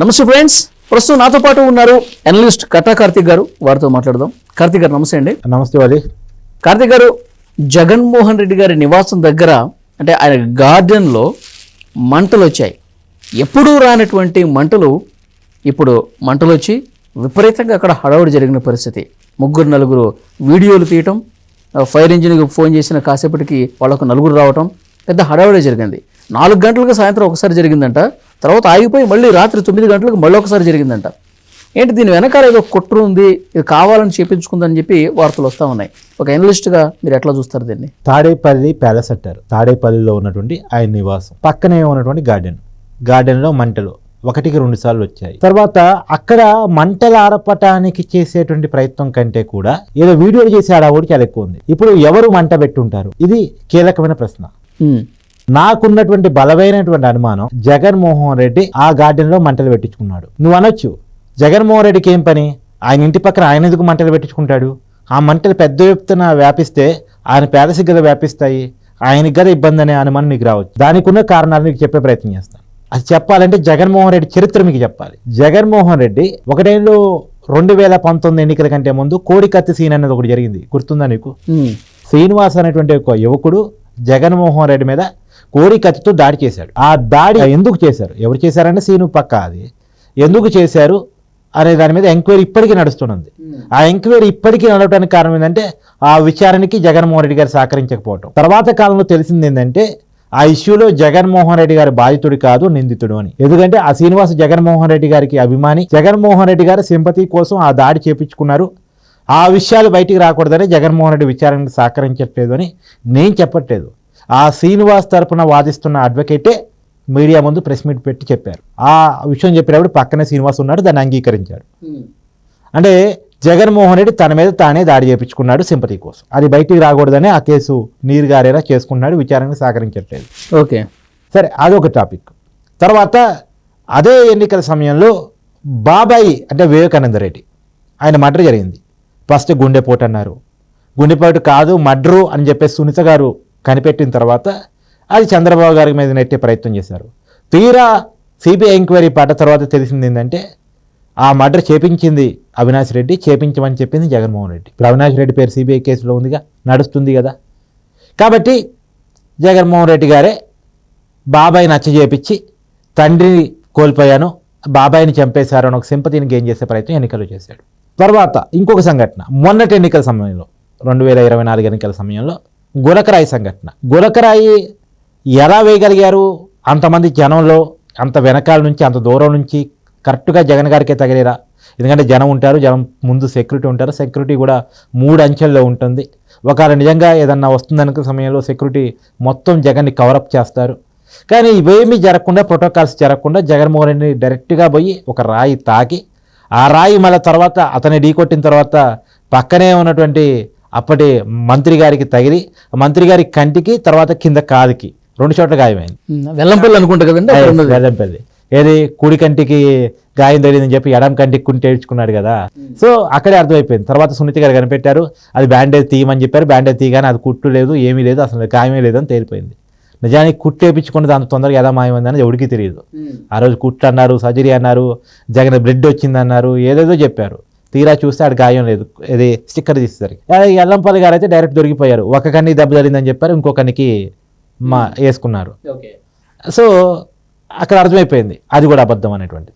నమస్తే ఫ్రెండ్స్. ప్రస్తుతం నాతో పాటు ఉన్నారు అనలిస్ట్ కట్టా కార్తిక్ గారు. వారితో మాట్లాడదాం. కార్తిక్ గారు నమస్తే అండి. నమస్తే వాలి కార్తిక్ గారు జగన్మోహన్ రెడ్డి గారి నివాసం దగ్గర అంటే ఆయన గార్డెన్లో మంటలు వచ్చాయి. ఎప్పుడూ రానటువంటి మంటలు ఇప్పుడు మంటలు వచ్చి విపరీతంగా అక్కడ హడావుడి జరిగిన పరిస్థితి. ముగ్గురు నలుగురు వీడియోలు తీయటం ఫైర్ ఇంజిన్కి ఫోన్ చేసిన కాసేపటికి వాళ్ళకు నలుగురు రావటం పెద్ద హడావుడి జరిగింది. నాలుగు గంటలకు సాయంత్రం ఒకసారి జరిగిందంట. తర్వాత ఆగిపోయి మళ్ళీ రాత్రి తొమ్మిది గంటలకు మళ్ళీ ఒకసారి జరిగిందంట. ఏంటి దీని వెనకాల ఏదో కుట్ర ఉంది ఇది కావాలని చేపించుకుందని చెప్పి వార్తలు వస్తూ ఉన్నాయి. ఒక అనలిస్ట్గా మీరు ఎట్లా చూస్తారు దీన్ని? తాడేపల్లి ప్యాలెస్ అంటారు. తాడేపల్లిలో ఉన్నటువంటి ఆయన నివాసం. పక్కనే ఉన్నటువంటి గార్డెన్. గార్డెన్లో మంటలు. ఒకటికి రెండు సార్లు వచ్చాయి. తర్వాత అక్కడ మంటలు ఆరపటానికి చేసేటువంటి ప్రయత్నం కంటే కూడా ఏదో వీడియోలు చేసే ఆడవాడు చాలా ఎక్కువ ఉంది. ఇప్పుడు ఎవరు మంట పెట్టుంటారు? ఇది కీలకమైన ప్రశ్న. నాకున్నటువంటి బలమైనటువంటి అనుమానం జగన్మోహన్ రెడ్డి ఆ గార్డెన్లో మంటలు పెట్టించుకున్నాడు. నువ్వు అనొచ్చు జగన్మోహన్ రెడ్డికి ఏం పని? ఆయన ఇంటి పక్కన ఆయన ఎందుకు మంటలు పెట్టించుకుంటాడు? ఆ మంటలు పెద్ద ఎత్తున వ్యాపిస్తే ఆయన పేదసికి కదా వ్యాపిస్తాయి ఆయనకి కదా ఇబ్బంది అనే అనుమానం నీకు రావచ్చు. దానికి ఉన్న కారణాలు నీకు చెప్పే ప్రయత్నం చేస్తాను అది చెప్పాలంటే జగన్మోహన్ రెడ్డి చరిత్ర మీకు చెప్పాలి. జగన్మోహన్ రెడ్డి ఒకటేళ్ళు రెండు వేల పంతొమ్మిది ఎన్నికల కంటే ముందు కోడికత్తి సీన్ అనేది ఒకటి జరిగింది. గుర్తుందా నీకు? శ్రీనివాస్ అనేటువంటి ఒక యువకుడు జగన్మోహన్ రెడ్డి మీద కోరికతతో కత్తితో దాడి చేశాడు. ఆ దాడి ఎందుకు చేశారు? ఎవరు చేశారంటే సీను పక్క అది. ఎందుకు చేశారు అనే దాని మీద ఎంక్వైరీ ఇప్పటికీ నడుస్తున్నది. ఆ ఎంక్వైరీ ఇప్పటికీ నడవడానికి కారణం ఏంటంటే ఆ విచారణకి జగన్మోహన్ రెడ్డి గారు సహకరించకపోవటం. తర్వాత కాలంలో తెలిసింది ఏంటంటే ఆ ఇష్యూలో జగన్మోహన్ రెడ్డి గారు బాధితుడు కాదు నిందితుడు అని. ఎందుకంటే ఆ శ్రీనివాస్ జగన్మోహన్ రెడ్డి గారికి అభిమాని జగన్మోహన్ రెడ్డి గారు సింపతి కోసం ఆ దాడి చేపించుకున్నారు. ఆ విషయాలు బయటికి రాకూడదని జగన్మోహన్ రెడ్డి విచారణకు సహకరించట్లేదు అని నేను చెప్పట్లేదు. ఆ శ్రీనివాస్ తరపున వాదిస్తున్న అడ్వకేటే మీడియా ముందు ప్రెస్ మీట్ పెట్టి చెప్పారు. ఆ విషయం చెప్పినప్పుడు పక్కనే శ్రీనివాస్ ఉన్నాడు దాన్ని అంగీకరించాడు. అంటే జగన్మోహన్ రెడ్డి తన మీద తానే దాడి చేపించుకున్నాడు సింపతి కోసం. అది బయటికి రాకూడదని ఆ కేసు నీరు గారేలా చేసుకున్నాడు విచారణకు సహకరించట్లేదు. ఓకే. సరే అదొక టాపిక్. తర్వాత అదే ఎన్నికల సమయంలో బాబాయి అంటే వివేకానంద రెడ్డి ఆయన మర్డర్ జరిగింది. ఫస్ట్ గుండెపోటు అన్నారు. గుండెపోటు కాదు మర్డరు అని చెప్పేసి సునీత గారు కనిపెట్టిన తర్వాత అది చంద్రబాబు గారి మీద నెట్టే ప్రయత్నం చేశారు. తీరా సిబిఐ ఎంక్వైరీ పడ్డ తర్వాత తెలిసింది ఏంటంటే ఆ మర్డర్ చేపించింది అవినాష్ రెడ్డి చేపించమని చెప్పింది జగన్మోహన్ రెడ్డి. ఇప్పుడు అవినాష్ రెడ్డి పేరు సిబిఐ కేసులో ఉందిగా నడుస్తుంది కదా. కాబట్టి జగన్మోహన్ రెడ్డి గారే బాబాయ్ నచ్చ చేపించి తండ్రిని కోల్పోయాను బాబాయిని చంపేశారు అని ఒక సింపతిని గెయిన్ చేసే ప్రయత్నం ఎన్నికలు చేశాడు. తర్వాత ఇంకొక సంఘటన మొన్నటి ఎన్నికల సమయంలో రెండు వేల ఇరవై నాలుగు ఎన్నికల సమయంలో గులకరాయి సంఘటన. గులకరాయి ఎలా వేయగలిగారు? అంతమంది జనంలో అంత వెనకాల నుంచి అంత దూరం నుంచి కరెక్ట్గా జగన్ గారికే తగిలేరా? ఎందుకంటే జనం ఉంటారు జనం ముందు సెక్యూరిటీ ఉంటారు సెక్యూరిటీ కూడా మూడు అంచెల్లో ఉంటుంది. ఒకవేళ నిజంగా ఏదన్నా వస్తుందనుకున్న సమయంలో సెక్యూరిటీ మొత్తం జగన్ని కవరప్ చేస్తారు. కానీ ఇవేమీ జరగకుండా ప్రోటోకాల్స్ జరగకుండా జగన్మోహన్ రెడ్డి డైరెక్ట్గా పోయి ఒక రాయి తాకి ఆ రాయి మళ్ళీ తర్వాత అతన్ని ఢీకొట్టిన తర్వాత పక్కనే ఉన్నటువంటి అప్పటి మంత్రి గారికి తగిలి మంత్రి గారి కంటికి తర్వాత కింద కాలుకి. రెండు చోట్ల గాయమైంది. వెల్లంపల్లి అనుకుంటా కదండి వేదంపల్లి ఏది కుడి కంటికి గాయం తగిలిందని చెప్పి ఎడం కంటికి కుంటి ఏడ్చుకున్నాడు కదా. సో అక్కడే అర్థమైపోయింది. తర్వాత సునీత గారు కనిపెట్టారు అది బ్యాండేజ్ తీయమని చెప్పారు. బ్యాండేజ్ తీయగానే అది కుట్టు లేదు ఏమీ లేదు అసలు గాయమే లేదు అని తేలిపోయింది. నిజానికి కుట్టు వేయించుకున్నది అంత తొందరగా ఎలా మాయమైందని ఎవరికి తెలియదు. ఆ రోజు కుట్లు అన్నారు సర్జరీ అన్నారు జగన్ బ్లడ్ వచ్చింది అన్నారు ఏదేదో చెప్పారు. తీరా చూస్తే ఆడ గాయం లేదు. ఇది స్టిక్కర్ తీస్తారు ఎల్లంపల్లి గారు అయితే డైరెక్ట్ దొరికిపోయారు. ఒక కన్నికి దెబ్బ తగిలిందని చెప్పారు. ఇంకో కన్నికి మా వేసుకున్నారు. ఓకే. సో అక్కడ అర్థమైపోయింది. అది కూడా అబద్ధం అనేటువంటిది.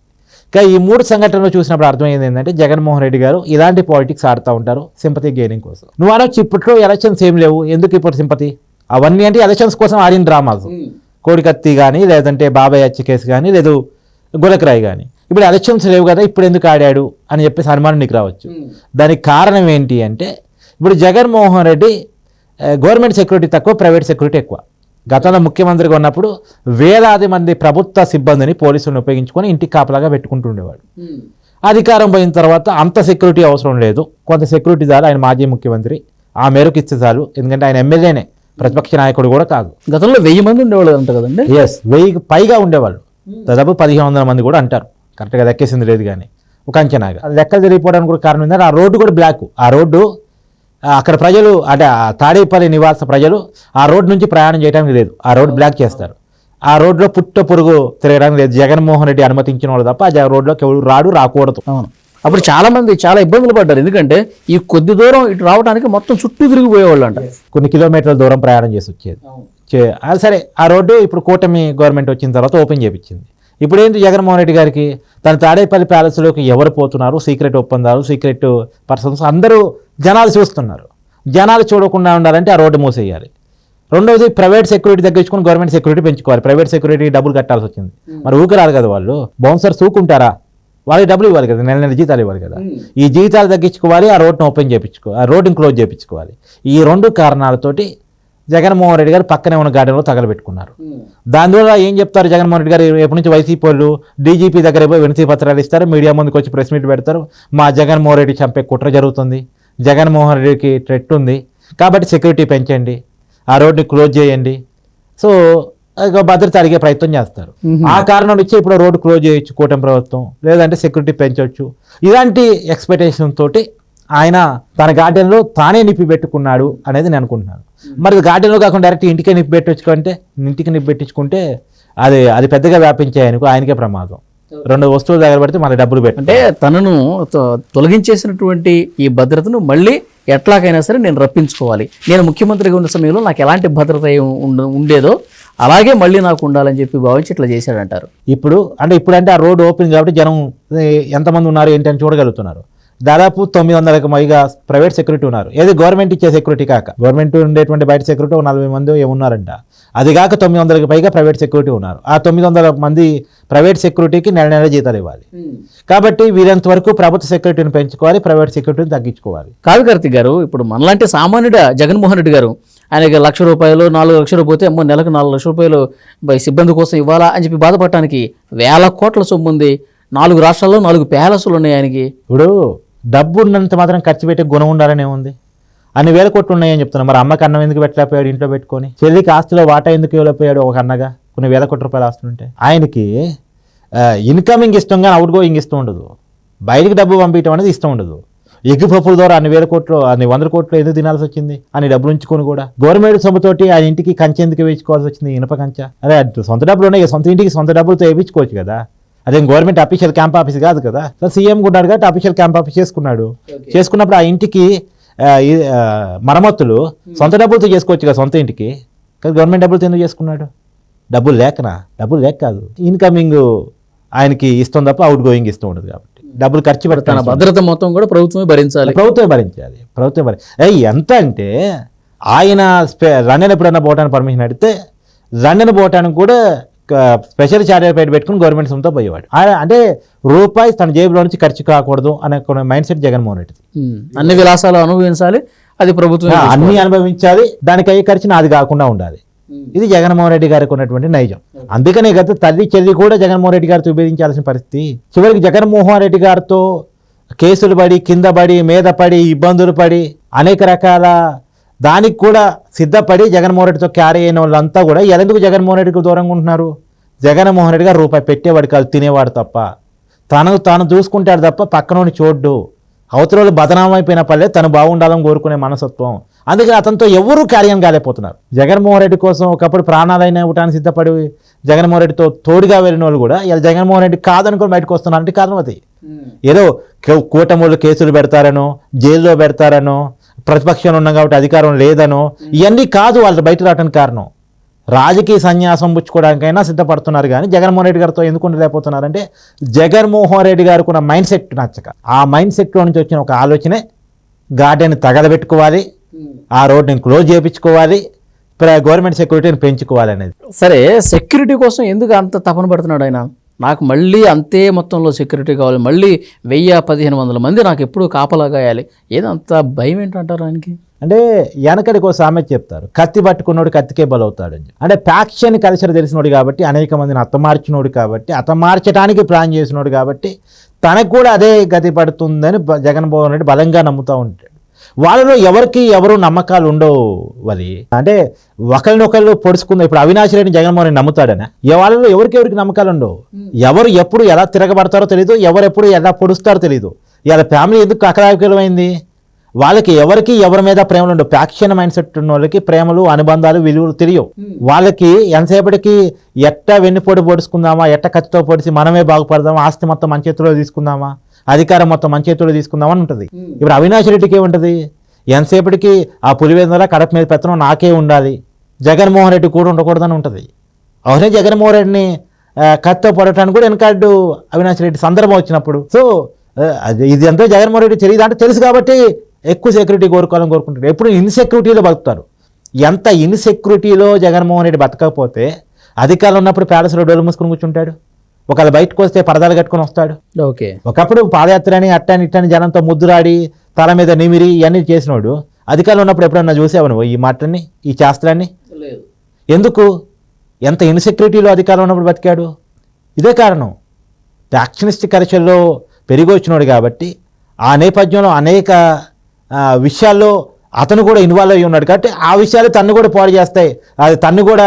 కానీ ఈ మూడు సంఘటనలు చూసినప్పుడు అర్థమైంది ఏంటంటే జగన్మోహన్ రెడ్డి గారు ఇలాంటి పాలిటిక్స్ ఆడుతూ ఉంటారు సింపతి గెయినింగ్ కోసం. నువ్వు అనొచ్చు ఇప్పట్లో ఎలక్షన్స్ ఏం లేవు. ఎందుకు ఇప్పుడు సింపతి? అవన్నీ అంటే ఎలక్షన్స్ కోసం ఆడిన డ్రామాస్ ఉమ్, కోడికత్తి కానీ లేదంటే బాబాయ్ హత్య కేసు కానీ లేదు గులకరాయి కానీ ఇప్పుడు ఎలక్షన్స్ లేవు కదా ఇప్పుడు ఎందుకు ఆడాడు అని చెప్పేసి అనుమానం నీకు రావచ్చు. దానికి కారణం ఏంటి అంటే ఇప్పుడు జగన్మోహన్ రెడ్డి గవర్నమెంట్ సెక్యూరిటీ తక్కువ ప్రైవేట్ సెక్యూరిటీ ఎక్కువ. గతంలో ముఖ్యమంత్రిగా ఉన్నప్పుడు వేలాది మంది ప్రభుత్వ సిబ్బందిని పోలీసులను ఉపయోగించుకొని ఇంటికి కాపలాగా పెట్టుకుంటుండేవాడు. అధికారం పోయిన తర్వాత అంత సెక్యూరిటీ అవసరం లేదు. కొంత సెక్యూరిటీ చాలు ఆయన మాజీ ముఖ్యమంత్రి. ఆ మేరకు ఇస్తే చాలు. ఎందుకంటే ఆయన ఎమ్మెల్యేనే ప్రతిపక్ష నాయకుడు కూడా కాదు. గతంలో వెయ్యి మంది ఉండేవాళ్ళు అంట కదండి? ఎస్ వెయ్యికి పైగా ఉండేవాళ్ళు. దాదాపు పదిహేను వందల మంది కూడా అంటారు. కరెక్ట్గా లెక్కేసింది లేదు కానీ. ఒక అంచనాగా. అది లెక్కలు జరిగిపోవడానికి కూడా కారణం ఏంటంటే ఆ రోడ్డు కూడా బ్లాక్. ఆ రోడ్డు అక్కడ ప్రజలు అంటే ఆ తాడేపల్లి నివాస ప్రజలు ఆ రోడ్డు నుంచి ప్రయాణం చేయడానికి లేదు. ఆ రోడ్ బ్లాక్ చేస్తారు. ఆ రోడ్లో పుట్ట పురుగు తిరగడానికి లేదు. జగన్మోహన్ రెడ్డి అనుమతించిన వాళ్ళు తప్ప ఆ రోడ్లోకి ఎవరు రాడు రాకూడదు. అవును. అప్పుడు చాలా మంది చాలా ఇబ్బందులు పడ్డారు. ఎందుకంటే ఈ కొద్ది దూరం ఇటు రావడానికి మొత్తం చుట్టూ తిరిగిపోయేవాళ్ళు అంట కొన్ని కిలోమీటర్ల దూరం ప్రయాణం చేసి వచ్చేది. సరే ఆ రోడ్డు ఇప్పుడు కూటమి గవర్నమెంట్ వచ్చిన తర్వాత ఓపెన్ చేయించింది ఇప్పుడు ఏంటి జగన్మోహన్ రెడ్డి గారికి? తన తాడేపల్లి ప్యాలెస్లోకి ఎవరు పోతున్నారు? సీక్రెట్ ఒప్పందాలు సీక్రెట్ పర్సన్స్ అందరూ జనాలు చూస్తున్నారు. జనాలు చూడకుండా ఉండాలంటే ఆ రోడ్డు మూసేయాలి. రెండోది ప్రైవేట్ సెక్యూరిటీ తగ్గించుకొని గవర్నమెంట్ సెక్యూరిటీ పెంచుకోవాలి. ప్రైవేట్ సెక్యూరిటీ డబ్బులు కట్టాల్సి వచ్చింది. మరి ఊకరాదు కదా వాళ్ళు? బౌన్సర్స్ ఊకుంటారా? వాళ్ళకి డబ్బులు ఇవ్వాలి కదా నెల నెల జీతాలు ఇవ్వాలి కదా. ఈ జీతాలు తగ్గించుకోవాలి ఆ రోడ్డును ఓపెన్ చేయించుకో ఆ రోడ్డుని క్లోజ్ చేయించుకోవాలి. ఈ రెండు కారణాలతోటి జగన్మోహన్ రెడ్డి గారు పక్కనే ఉన్న గార్డెన్లో తగలబెట్టుకున్నారు. దానివల్ల ఏం చెప్తారు జగన్మోహన్ రెడ్డి గారు? ఎప్పటి నుంచి వైసీపీ వాళ్ళు డీజీపీ దగ్గర పోయి వినతి పత్రాలు ఇస్తారు మీడియా ముందుకు వచ్చి ప్రెస్ మీట్ పెడతారు మా జగన్మోహన్ రెడ్డి చంపే కుట్ర జరుగుతుంది జగన్మోహన్ రెడ్డికి ట్రెట్ ఉంది కాబట్టి సెక్యూరిటీ పెంచండి ఆ రోడ్ని క్లోజ్ చేయండి. సో భద్రత అడిగే ప్రయత్నం చేస్తారు. ఆ కారణం నుంచి ఇప్పుడు రోడ్డు క్లోజ్ చేయొచ్చు కూటమి ప్రభుత్వం లేదంటే సెక్యూరిటీ పెంచవచ్చు ఇలాంటి ఎక్స్పెక్టేషన్ తోటి ఆయన తన గార్డెన్లో తానే నిప్పి పెట్టుకున్నాడు అనేది నేను అనుకుంటున్నాను. మరి గార్డెన్లో కాకుండా డైరెక్ట్ ఇంటికే నిప్పి పెట్టించుకుంటే ఇంటికి నిప్పి పెట్టించుకుంటే అది అది పెద్దగా వ్యాపించే ఆయనకు ఆయనకే ప్రమాదం. రెండు వస్తువులు దగ్గర పెడితే మన డబ్బులు పెట్టు అంటే తనను తొలగించేసినటువంటి ఈ భద్రతను మళ్ళీ ఎట్లాగైనా సరే నేను రప్పించుకోవాలి. నేను ముఖ్యమంత్రిగా ఉన్న సమయంలో నాకు ఎలాంటి భద్రత ఉండేదో అలాగే మళ్ళీ నాకు ఉండాలని చెప్పి భావించి ఇట్లా చేశాడంటారు. ఇప్పుడు అంటే ఇప్పుడు అంటే ఆ రోడ్ ఓపెన్ కాబట్టి జనం ఎంతమంది ఉన్నారు ఏంటి అని చూడగలుగుతున్నారు. దాదాపు తొమ్మిది వందలకు పైగా ప్రైవేట్ సెక్యూరిటీ ఉన్నారు. ఏది గవర్నమెంట్ ఇచ్చే సెక్యూరిటీ కాక. గవర్నమెంట్ ఉండేటువంటి బయట సెక్యూరిటీ ఒక నలభై మంది ఏమున్నారంట. అది కాక తొమ్మిది వందలకు పైగా ప్రైవేట్ సెక్యూరిటీ ఉన్నారు. ఆ తొమ్మిది వందల మంది ప్రైవేట్ సెక్యూరిటీకి నెల నెల జీతాలు ఇవ్వాలి. కాబట్టి వీరంత వరకు ప్రభుత్వ సెక్యూరిటీని పెంచుకోవాలి ప్రైవేట్ సెక్యూరిటీని తగ్గించుకోవాలి. కాదు కార్తిక్ గారు ఇప్పుడు మనలాంటి సామాన్యుడ జగన్మోహన్ రెడ్డి గారు ఆయనకి లక్ష రూపాయలు నాలుగు లక్షలు పోతే అమ్మో నెలకు నాలుగు లక్షల రూపాయలు బై సిబ్బంది కోసం ఇవ్వాలా అని చెప్పి బాధపడటానికి వేల కోట్ల సొమ్ము ఉంది నాలుగు రాష్ట్రాల్లో నాలుగు ప్యాలెస్లు ఉన్నాయి ఆయనకి. ఇప్పుడు డబ్బు ఉన్నంత మాత్రం ఖర్చు పెట్టే గుణం ఉండాలనే ఉంది అన్ని వేల కోట్లు ఉన్నాయని చెప్తున్నాను మరి అమ్మకి అన్నం ఎందుకు పెట్టలేకపోయాడు? ఇంట్లో పెట్టుకొని. చెల్లికి ఆస్తిలో వాటా ఎందుకు ఇవ్వలేకపోయాడు? ఒక అన్నగా. కొన్ని వేల కోట్ల రూపాయలు ఆస్తులు ఉంటే. ఆయనకి ఇన్కమింగ్ ఇష్టం కానీ అవుట్ గోయింగ్ ఇష్టం ఉండదు. బయటికి డబ్బు పంపించడం అనేది ఇష్టం ఉండదు. ఎగ్గుపప్పుల ద్వారా అన్ని వేల కోట్లు అన్ని వందల కోట్లు ఎందుకు తినాల్సి వచ్చింది? అని డబ్బులు ఉంచుకొని కూడా. గవర్నమెంట్ సొమ్ముతోటి ఆ ఇంటికి కంచె ఎందుకు వేయించుకోవాల్సి వచ్చింది? ఇనప కంచె. అదే సొంత డబ్బులు ఉన్నాయి. సొంత ఇంటికి సొంత డబ్బులతో వేయించుకోవచ్చు కదా. అదేం గవర్నమెంట్ అఫీషియల్ క్యాంప్ ఆఫీస్ కాదు కదా? సో సీఎం ఉన్నాడు కాబట్టి అఫీషియల్ క్యాంప్ ఆఫీస్ చేసుకున్నాడు. చేసుకున్నప్పుడు ఆ ఇంటికి మరమ్మతులు సొంత డబ్బులతో చేసుకోవచ్చు కదా సొంత ఇంటికి. కానీ గవర్నమెంట్ డబ్బులతో ఎందుకు చేసుకున్నాడు? డబ్బులు లేకనా? డబ్బులు లేక కాదు. ఇన్కమింగ్ ఆయనకి ఇష్టం తప్ప అవుట్ గోయింగ్ ఇష్టం ఉండదు కాబట్టి. డబ్బులు ఖర్చు తన పెడతాను భద్రత మొత్తం కూడా ప్రభుత్వమే భరించాలి. ప్రభుత్వం భరించాలి. ప్రభుత్వం భరి ఎంత అంటే ఆయన స్పె లండన్ ఎప్పుడన్నా పోవడానికి పర్మిషన్ అడిగితే లండన్ పోవటానికి కూడా స్పెషల్ చార్జర్ పెట్టి పెట్టుకుని గవర్నమెంట్ సొంతం పోయేవాడు. అంటే రూపాయి తన జేబులో నుంచి ఖర్చు కాకూడదు అనే కొన్ని మైండ్ సెట్ జగన్మోహన్ రెడ్డి. అన్ని విలాసాలు అనుభవించాలి అది ప్రభుత్వం అన్ని అనుభవించాలి దానికి అయ్యే ఖర్చు నాది కాకుండా ఉండాలి. ఇది జగన్మోహన్ రెడ్డి గారికి ఉన్నటువంటి నైజం. అందుకనే గత తల్లి చెల్లి కూడా జగన్మోహన్ రెడ్డి గారితో విభేదించాల్సిన పరిస్థితి. చివరికి జగన్మోహన్ రెడ్డి గారితో కేసులు పడి కింద పడి మీద పడి ఇబ్బందులు పడి అనేక రకాల దానికి కూడా సిద్ధపడి జగన్మోహన్ రెడ్డితో క్యారీ అయిన వాళ్ళంతా కూడా ఎందుకు జగన్మోహన్ రెడ్డికి దూరంగా ఉంటున్నారు? జగన్మోహన్ రెడ్డి గారు రూపాయి పెట్టేవాడు కాదు తినేవాడు తప్ప. తను తాను చూసుకుంటాడు తప్ప పక్కనోని చూడ్డు. అవతల వాళ్ళు బదనాం అయిపోయిన పల్లె తను బాగుండాలని కోరుకునే మనసత్వం అందుకే అతనితో ఎవరూ కార్యం కాలేకపోతున్నారు. జగన్మోహన్ రెడ్డి కోసం ఒకప్పుడు ప్రాణాలైనా ఇవ్వడానికి సిద్ధపడి జగన్మోహన్ రెడ్డితో తోడుగా వెళ్ళిన వాళ్ళు కూడా ఇలా జగన్మోహన్ రెడ్డి కాదనుకొని బయటకు వస్తున్నారు అంటే కారణం అది. ఏదో కూ- కూటమి వాళ్ళు కేసులు పెడతారనో జైల్లో పెడతారనో ప్రతిపక్షంలో ఉన్నాం కాబట్టి అధికారం లేదనో ఇవన్నీ కాదు వాళ్ళు బయట రావడానికి కారణం. రాజకీయ సన్యాసం పుచ్చుకోవడానికైనా సిద్ధపడుతున్నారు కానీ జగన్మోహన్ రెడ్డి గారితో ఎందుకు ఉండలేకపోతున్నారంటే జగన్మోహన్ రెడ్డి గారికి ఉన్న మైండ్ సెట్ నచ్చక. ఆ మైండ్ సెట్లో నుంచి వచ్చిన ఒక ఆలోచనే గార్డెన్ తగలబెట్టుకోవాలి ఆ రోడ్ని క్లోజ్ చేయించుకోవాలి ప్ర- గవర్నమెంట్ సెక్యూరిటీని పెంచుకోవాలి అనేది. సరే సెక్యూరిటీ కోసం ఎందుకు అంత తపన పడుతున్నాడు ఆయన? నాకు మళ్ళీ అంతే మొత్తంలో సెక్యూరిటీ కావాలి. మళ్ళీ వెయ్యి పదిహేను వందల మంది నాకు ఎప్పుడు కాపలా కాయాలి ఏదంత భయం ఏంటంటారు ఆయనకి? అంటే వెనకడికి ఒక సామెత చెప్తారు. కత్తి పట్టుకున్నోడు కత్తికే బలవుతాడు అని అంటే ప్యాక్షన్ కల్చర్ తెలిసినోడు కాబట్టి అనేక మందిని అతమార్చినోడు కాబట్టి అతమార్చడానికి ప్లాన్ చేసినోడు కాబట్టి తనకు కూడా అదే గతి పడుతుందని జగన్మోహన్ రెడ్డి బలంగా నమ్ముతూ ఉంటాడు. వాళ్ళలో ఎవరికి ఎవరు నమ్మకాలు ఉండవు వలి. అంటే ఒకరినొకరు పొడుచుకుందాం. ఇప్పుడు అవినాష్ రెడ్డి జగన్మోహన్ నమ్ముతాడనా? వాళ్ళలో ఎవరికి ఎవరికి నమ్మకాలు ఉండవు. ఎవరు ఎప్పుడు ఎలా తిరగబడతారో తెలియదు ఎవరు ఎప్పుడు ఎలా పొడుస్తారో తెలియదు ఇలా ఫ్యామిలీ ఎందుకు అకరావికలమైంది వాళ్ళకి ఎవరికి ఎవరి మీద ప్రేమలు ఉండవు. ప్యాక్షన్ మైండ్ సెట్ ఉన్న వాళ్ళకి ప్రేమలు అనుబంధాలు విలువలు తెలియవు. వాళ్ళకి ఎంతసేపటికి ఎట్ట వెన్నుపోటు పొడుచుకుందామా ఎట్ట కత్తితో పొడిచి మనమే బాగుపడదామా ఆస్తి మొత్తం మన చేతిలో తీసుకుందామా? అధికారం మొత్తం మన చేతులు తీసుకుందామని ఉంటుంది. ఇప్పుడు అవినాష్ రెడ్డికి ఏముంటుంది? ఎంతసేపటికి ఆ పులివేంద్ర కడప మీద పెత్తనం నాకే ఉండాలి. జగన్మోహన్ రెడ్డి కూడా ఉండకూడదని ఉంటుంది. అవునే జగన్మోహన్ రెడ్డిని కత్తో పడటానికి కూడా వెనకాడు అవినాష్ రెడ్డి సందర్భం వచ్చినప్పుడు. సో అది ఇది ఎంతో జగన్మోహన్ రెడ్డి తెలియదు. అంటే తెలుసు కాబట్టి ఎక్కువ సెక్యూరిటీ కోరుకోవాలని కోరుకుంటారు ఎప్పుడు ఇన్సెక్యూరిటీలో బతుకుతారు. ఎంత ఇన్సెక్యూరిటీలో జగన్మోహన్ రెడ్డి బతకకపోతే అధికారులు ఉన్నప్పుడు ప్యాలెస్లో డోలు మూసుకుని కూర్చుంటాడు? ఒకవేళ బయటకు వస్తే పరదాలు కట్టుకొని వస్తాడు. ఓకే. ఒకప్పుడు పాదయాత్రని అట్టని ఇట్టని జనంతో ముద్దురాడి తల మీద నిమిరి ఇవన్నీ చేసినోడు అధికారులు ఉన్నప్పుడు ఎప్పుడన్నా చూసావు నువ్వు ఈ మాటని ఈ శాస్త్రాన్ని? లేదు. ఎందుకు? ఎంత ఇన్సెక్యూరిటీలో అధికారం ఉన్నప్పుడు బతికాడు? ఇదే కారణం. ఫ్యాక్షనిస్ట్ కరిచల్లో పెరిగి వచ్చినాడు కాబట్టి ఆ నేపథ్యంలో అనేక ఆ, విషయాల్లో అతను కూడా ఇన్వాల్వ్ అయ్యి ఉన్నాడు కాబట్టి ఆ విషయాలు తన్ను కూడా పాడు చేస్తాయి. అది తన్ను కూడా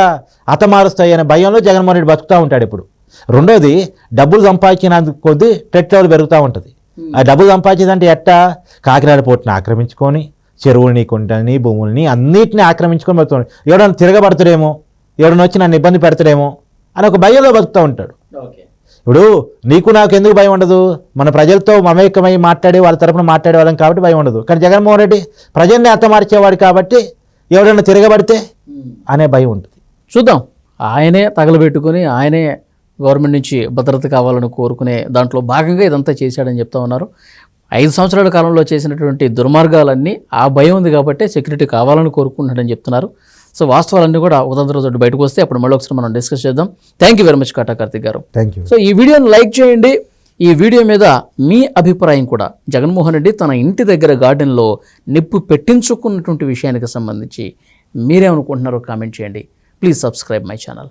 హతమారుస్తాయి అనే భయంలో జగన్మోహన్ రెడ్డి బతుకుతూ ఉంటాడు ఇప్పుడు. రెండోది డబ్బులు సంపాదించినందుకు కొద్దీ టెట్ లెవెల్ పెరుగుతూ ఉంటుంది. ఆ డబ్బులు సంపాదించేదంటే ఎట్టా? కాకినాడ పోర్టుని ఆక్రమించుకొని చెరువుల్ని కుంటని భూముల్ని అన్నిటిని ఆక్రమించుకొని బతుకుతాడు. ఎవడన్నా తిరగబడతాడేమో? ఎవడన్నా వచ్చి నన్ను ఇబ్బంది పెడతాడేమో? అని ఒక భయంలో బతుకుతూ ఉంటాడు. ఓకే. ఇప్పుడు నీకు నాకు ఎందుకు భయం ఉండదు? మన ప్రజలతో మమేకమై మాట్లాడి వాళ్ళ తరపున మాట్లాడే వాళ్ళం కాబట్టి భయం ఉండదు. కానీ జగన్మోహన్ రెడ్డి ప్రజల్ని అత్తమార్చేవాడు కాబట్టి ఎవడన్నా తిరగబడితే అనే భయం ఉంటుంది. చూద్దాం. ఆయనే తగలబెట్టుకుని ఆయనే గవర్నమెంట్ నుంచి భద్రత కావాలని కోరుకునే దాంట్లో భాగంగా ఇదంతా చేశాడని చెప్తా ఉన్నారు. ఐదు సంవత్సరాల కాలంలో చేసినటువంటి దుర్మార్గాలన్నీ ఆ భయం ఉంది కాబట్టి సెక్యూరిటీ కావాలని కోరుకుంటున్నాడని చెప్తున్నారు. సో వాస్తవాలన్నీ కూడా ఉదంత రోజు బయటకు వస్తే అప్పుడు మళ్ళీ ఒకసారి మనం డిస్కస్ చేద్దాం. Thank you very much Kata Karthik garu. Thank you so ఈ వీడియోని లైక్ చేయండి. ఈ వీడియో మీద మీ అభిప్రాయం కూడా జగన్మోహన్ రెడ్డి తన ఇంటి దగ్గర గార్డెన్లో నిప్పు పెట్టించుకున్నటువంటి విషయానికి సంబంధించి మీరేమనుకుంటున్నారో కామెంట్ చేయండి. Please subscribe my channel